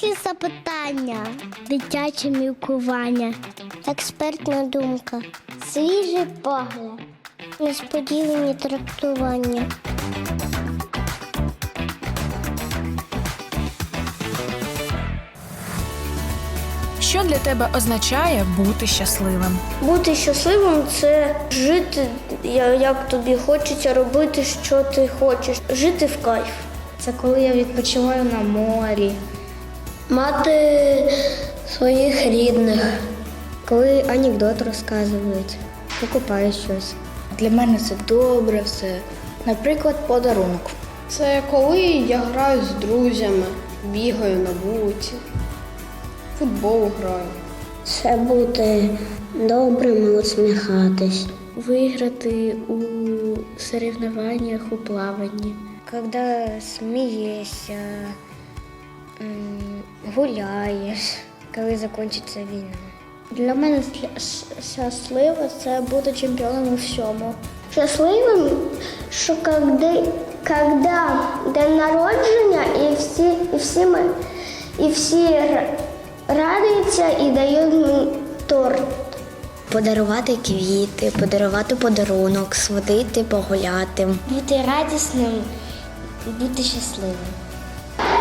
Дорослі запитання, дитяче мілкування, експертна думка, свіжий погляд, несподівані трактування. Що для тебе означає бути щасливим? Бути щасливим це жити, як тобі хочеться робити, що ти хочеш. Жити в кайф. Це коли я відпочиваю на морі, Мати своїх рідних. коли анекдот розказують, покупаю щось. Для мене це добре все. Наприклад, подарунок. Це коли я граю з друзями, бігаю на вулиці, футбол граю. Це бути добрим і усміхатись. Виграти у соревнованиях у плаванні. Коли смієшся, гуляєш, коли закінчиться війна. Для мене щасливо це бути чемпіоном у всьому. Щасливим, що коли, когда день народження і всі, і всі, ми, і всі радуються і дають мені торт. Подарувати квіти, подарувати подарунок, сводити, погуляти. Бути радісним, бути щасливим.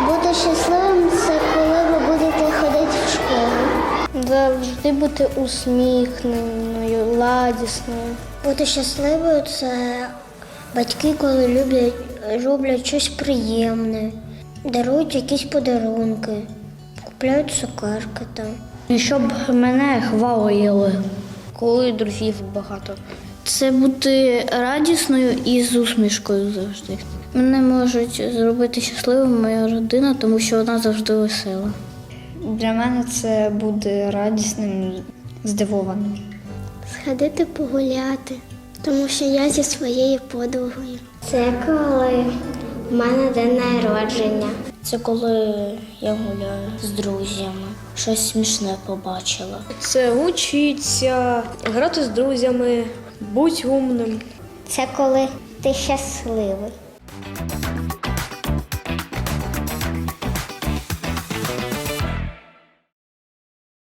Бути щасливим це коли ви будете ходити в школу. Завжди бути усміхненою, ладісною. Бути щасливою це батьки, коли люблять, роблять щось приємне, дарують якісь подарунки, купляють цукерки там. І щоб мене хвалили, коли друзів багато. Це бути радісною і з усмішкою завжди. Мене можуть зробити щасливим моя родина, тому що вона завжди весела. Для мене це буде радісним, здивованим. Сходити погуляти, тому що я зі своєю подругою. Це коли в мене день народження. Це коли я гуляю з друзями, щось смішне побачила. Це учиться, грати з друзями, бути умним. Це коли ти щасливий.